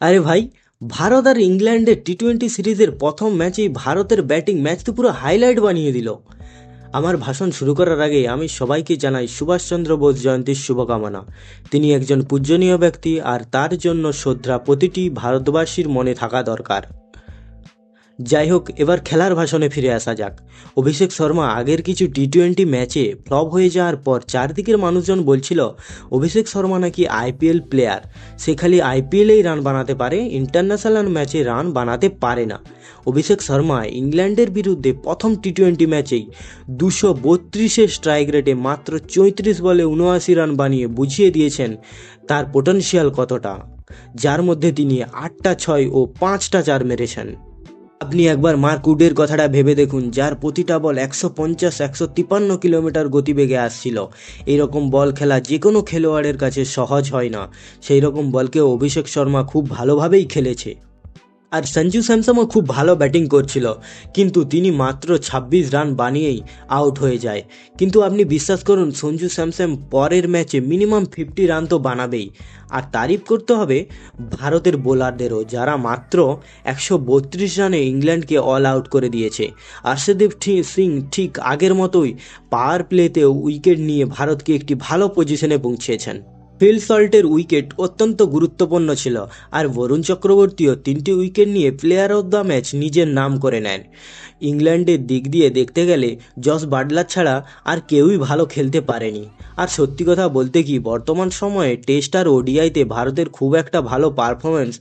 আরে ভাই, ভারত আর ইংল্যান্ডের টি টোয়েন্টি সিরিজের প্রথম ম্যাচেই ভারতের ব্যাটিং ম্যাচ তো পুরো হাইলাইট বানিয়ে দিল। আমার ভাষণ শুরু করার আগে আমি সবাইকে জানাই সুভাষচন্দ্র বোস জয়ন্তীর শুভকামনা। তিনি একজন পূজনীয় ব্যক্তি আর তার জন্য শ্রদ্ধা প্রতিটি ভারতবাসীর মনে থাকা দরকার। যাই হোক, এবার খেলার ভাষণে ফিরে আসা যাক। অভিষেক শর্মা আগের কিছু টি টোয়েন্টি ম্যাচে ফ্লপ হয়ে যাওয়ার পর চারদিকের মানুষজন বলছিল, অভিষেক শর্মা নাকি আইপিএল প্লেয়ার সে খালি আইপিএলেই রান বানাতে পারে ইন্টারন্যাশনাল ম্যাচে রান বানাতে পারে না। অভিষেক শর্মা ইংল্যান্ডের বিরুদ্ধে প্রথম টি টোয়েন্টি ম্যাচেই দুশো বত্রিশের স্ট্রাইক রেটে মাত্র চৌত্রিশ বলে উনআশি রান বানিয়ে বুঝিয়ে দিয়েছেন তার পোটেনশিয়াল কতটা। যার মধ্যে তিনি আটটা ছয় ও পাঁচটা চার মেরেছেন। আপনি একবার মার্ক উডের কথাটা ভেবে দেখুন, যার প্রতিটা বল একশো পঞ্চাশ, একশো তিপান্ন কিলোমিটার গতিবেগে আসছিল। এইরকম বল খেলা যে কোনো খেলোয়াড়ের কাছে সহজ হয় না। সেই রকম বলকে অভিষেক শর্মা খুব ভালোভাবেই খেলেছে। আর সঞ্জু স্যামসনও খুব ভালো ব্যাটিং করছিল। কিন্তু তিনি মাত্র ২৬ রান বানিয়েই আউট হয়ে যায়। কিন্তু আপনি বিশ্বাস করুন সঞ্জু স্যামসন পরের ম্যাচে মিনিমাম ফিফটি রান তো বানাবেই। আর তারিফ করতে হবে ভারতের বোলারদেরও যারা মাত্র একশো বত্রিশ রানে ইংল্যান্ডকে অল আউট করে দিয়েছে। আর্শদীপ সিং ঠিক আগের মতোই পাওয়ার প্লেতেও উইকেট নিয়ে ভারতকে একটি ভালো পজিশনে পৌঁছেছেন। ফিল সল্টের উইকেট অত্যন্ত গুরুত্বপূর্ণ ছিল, আর বরুণ চক্রবর্তীও তিনটি উইকেট নিয়ে প্লেয়ার অফ দ্য ম্যাচ নিজের নাম করে নেন। ইংল্যান্ডের দিক দিয়ে দেখতে গেলে, জস বাটলার ছাড়া আর কেউই ভালো খেলতে পারেনি। আর সত্যি কথা বলতে কি, বর্তমান সময়ে টেস্ট আর ওডিআইতে ভারতের খুব একটা ভালো পারফরমেন্স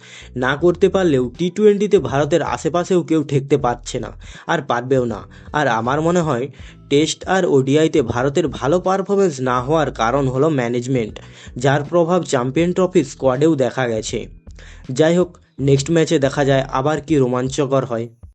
না করতে পারলেও টি টোয়েন্টিতে ভারতের আশেপাশেও কেউ ঠেকতে পারছে না, আর পারবেও না। আর আমার মনে হয় টেস্ট আর ওডিআইতে ভারতের ভালো পারফরমেন্স না হওয়ার কারণ হলো ম্যানেজমেন্ট, যার প্রভাব চ্যাম্পিয়ন ট্রফি স্কোয়াডেও দেখা গেছে। যাই হোক, নেক্সট ম্যাচে দেখা যায় আবার কি রোমাঞ্চকর হয়।